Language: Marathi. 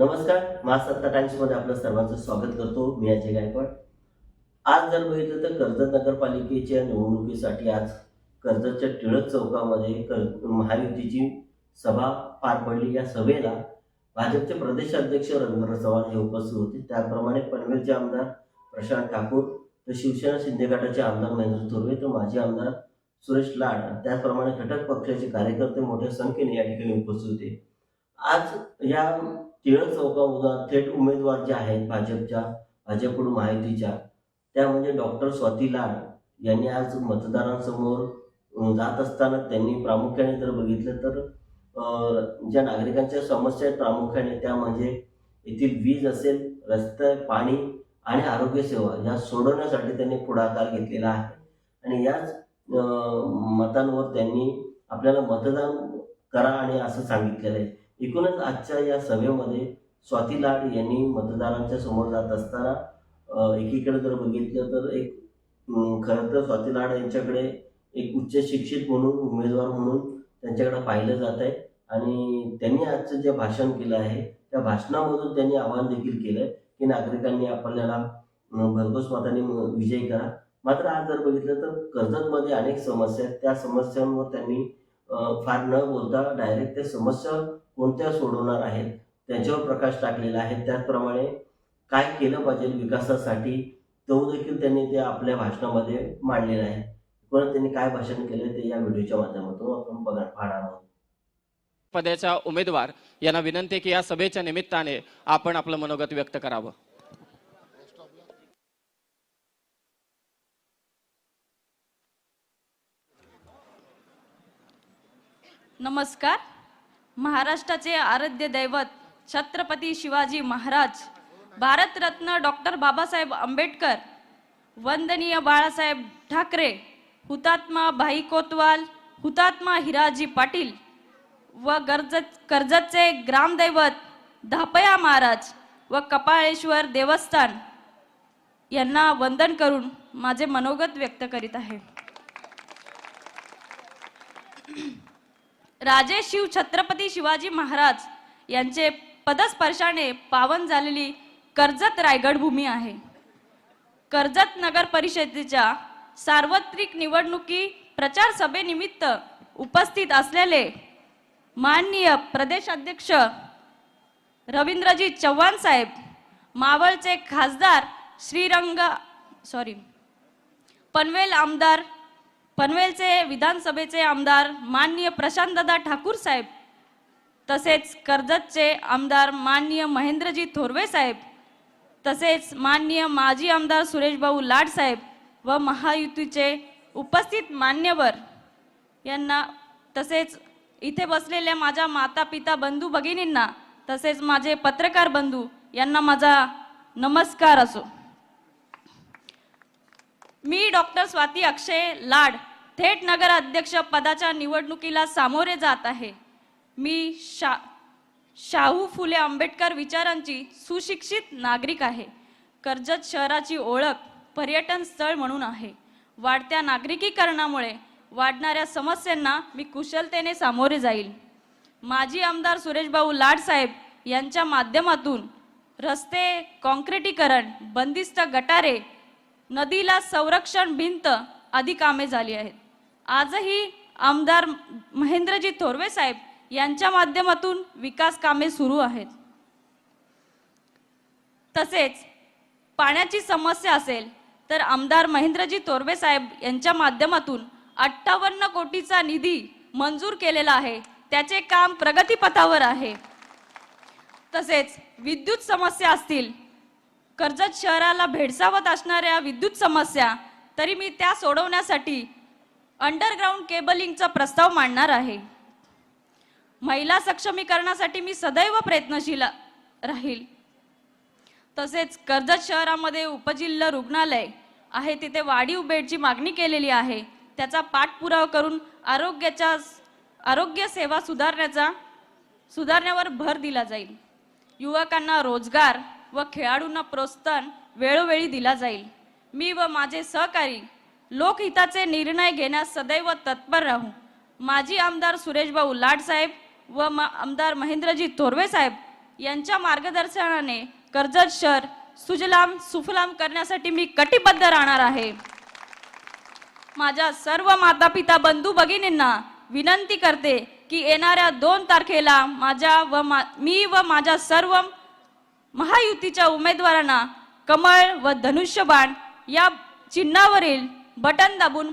नमस्कार महासत्ता टाइम्समध्ये आपलं सर्वांचं स्वागत करतो. मी अजय गायकवाड. आज जर बघितलं तर कर्जत नगरपालिकेच्या निवडणुकीसाठी आज कर्जतच्या टिळक चौकामध्ये कर महायुतीची सभा पार पडली. या सभेला भाजपचे प्रदेशाध्यक्ष रवींद्र चव्हाण हे उपस्थित होते. त्याप्रमाणे पनवेलचे आमदार प्रशांत ठाकूर तर शिवसेना शिंदे गटाचे आमदार महेंद्र थोरवे तर माजी आमदार सुरेश लाड त्याचप्रमाणे घटक पक्षाचे कार्यकर्ते मोठ्या संख्येने या ठिकाणी उपस्थित होते. आज या टिळक चौकामधून थेट उमेदवार जे आहेत भाजपच्या भाजपकडून माहितीच्या त्या म्हणजे डॉक्टर स्वाती लाड यांनी आज मतदारांसमोर जात असताना त्यांनी प्रामुख्याने जर बघितलं तर ज्या नागरिकांच्या समस्या आहेत प्रामुख्याने त्या म्हणजे येथील वीज असेल रस्ते पाणी आणि आरोग्य सेवा या सोडवण्यासाठी त्यांनी पुढाकार घेतलेला आहे. आणि याच मतांवर त्यांनी आपल्याला मतदान करा आणि असं सांगितलेलं आहे. एकूणच आजच्या या सभेमध्ये स्वाती लाड यांनी मतदारांच्या समोर जात असताना एकीकडे जर बघितलं तर एक खरं तर स्वाती लाड यांच्याकडे एक उच्च शिक्षित म्हणून उमेदवार म्हणून त्यांच्याकडे पाहिलं जात आहे. आणि त्यांनी आजचं जे भाषण केलं आहे त्या भाषणामधून त्यांनी आवाहन देखील केलं की नागरिकांनी आपल्याला भरघोस मताने विजय विजयी करा. मात्र आज जर बघितलं तर कर्जतमध्ये अनेक समस्या आहेत. त्या समस्यांवर त्यांनी फार न बोलता डायरेक्ट त्या समस्या कोणत्या सोडवणार आहेत त्यांच्यावर प्रकाश टाकलेला आहे. त्याचप्रमाणे काय केलं पाहिजे विकासासाठी तो देखील त्यांनी ते आपल्या भाषणामध्ये मांडलेला आहे. परत त्यांनी काय भाषण केलं ते या व्हिडिओच्या माध्यमातून आपण बघा पाहणार आहोत. पदाच्या उमेदवार यांना विनंती की या सभेच्या निमित्ताने आपण आपलं मनोगत व्यक्त करावं. नमस्कार. महाराष्ट्राचे आराध्य दैवत छत्रपती शिवाजी महाराज भारतरत्न डॉक्टर बाबासाहेब आंबेडकर वंदनीय बाळासाहेब ठाकरे हुतात्मा भाई कोतवाल हुतात्मा हिराजी पाटील व कर्जत कर्जतचे ग्रामदैवत धापया महाराज व कपाळेश्वर देवस्थान यांना वंदन करून माझे मनोगत व्यक्त करीत आहे. राजे शिव छत्रपती शिवाजी महाराज यांचे पदस्पर्शाने पावन झालेली कर्जत रायगड भूमी आहे. कर्जत नगर परिषदेच्या सार्वत्रिक निवडणुकी प्रचार सभेनिमित्त उपस्थित असलेले माननीय प्रदेशाध्यक्ष रवींद्रजी चव्हाण साहेब मावळचे खासदार श्रीरंग सॉरी पनवेल आमदार पनवेलचे विधानसभेचे आमदार माननीय प्रशांतदादा ठाकूर साहेब तसेच कर्जतचे आमदार माननीय महेंद्रजी थोरवे साहेब तसेच माननीय माजी आमदार सुरेशभाऊ लाड साहेब व महायुतीचे उपस्थित मान्यवर यांना तसेच इथे बसलेल्या माझ्या माता पिता बंधू भगिनींना तसेच माझे पत्रकार बंधू यांना माझा नमस्कार असो. मी डॉक्टर स्वाती अक्षय लाड थेट नगर अध्यक्ष पदाच्या निवडणुकीला सामोरे जात आहे. मी शा शाहू फुले आंबेडकर विचारांची सुशिक्षित नागरिक आहे. कर्जत शहराची ओळख पर्यटन स्थळ म्हणून आहे. वाढत्या नागरिकीकरणामुळे वाढणाऱ्या समस्यांना मी कुशलतेने सामोरे जाईल. माजी आमदार सुरेशभाऊ लाडसाहेब यांच्या माध्यमातून रस्ते कॉन्क्रिटीकरण बंदिस्त गटारे नदीला संरक्षण भिंत आदी कामे झाली आहेत. आजही आमदार महेंद्रजी थोरवे साहेब यांच्या माध्यमातून विकास कामे सुरू आहेत. तसेच पाण्याची समस्या असेल तर आमदार महेंद्रजी तोरवे साहेब यांच्या माध्यमातून अठ्ठावन्न कोटीचा निधी मंजूर केलेला आहे. त्याचे काम प्रगतीपथावर आहे. तसेच विद्युत समस्या असतील कर्जत शहराला भेडसावत असणाऱ्या विद्युत समस्या तरी मी त्या सोडवण्यासाठी अंडरग्राऊंड केबलिंगचा प्रस्ताव मांडणार आहे. महिला सक्षमीकरणासाठी मी सदैव प्रयत्नशील राहील. तसेच कर्जत शहरामध्ये उपजिल्हा रुग्णालय आहे तिथे वाढीव बेडची मागणी केलेली आहे. त्याचा पाठपुरावा करून आरोग्याच्या आरोग्य सेवा सुधारण्याचा सुधारण्यावर भर दिला जाईल. युवकांना रोजगार व खेळाडूंना प्रोत्साहन वेळोवेळी दिला जाईल. मी व माझे सहकारी लोकहिताचे निर्णय घेण्यास सदैव तत्पर राहू. माजी आमदार सुरेशभाऊ लाडसाहेब व म आमदार महेंद्रजी थोरवे साहेब यांच्या मार्गदर्शनाने कर्जत शहर सुजलाम सुफलाम करण्यासाठी मी कटिबद्ध राहणार आहे. माझ्या सर्व माता पिता बंधू भगिनींना विनंती करते की येणाऱ्या दोन तारखेला माझ्या व मा मी व माझ्या सर्व महायुतीच्या उमेदवारांना कमळ व धनुष्यबाण या चिन्हावरील बटन दाबून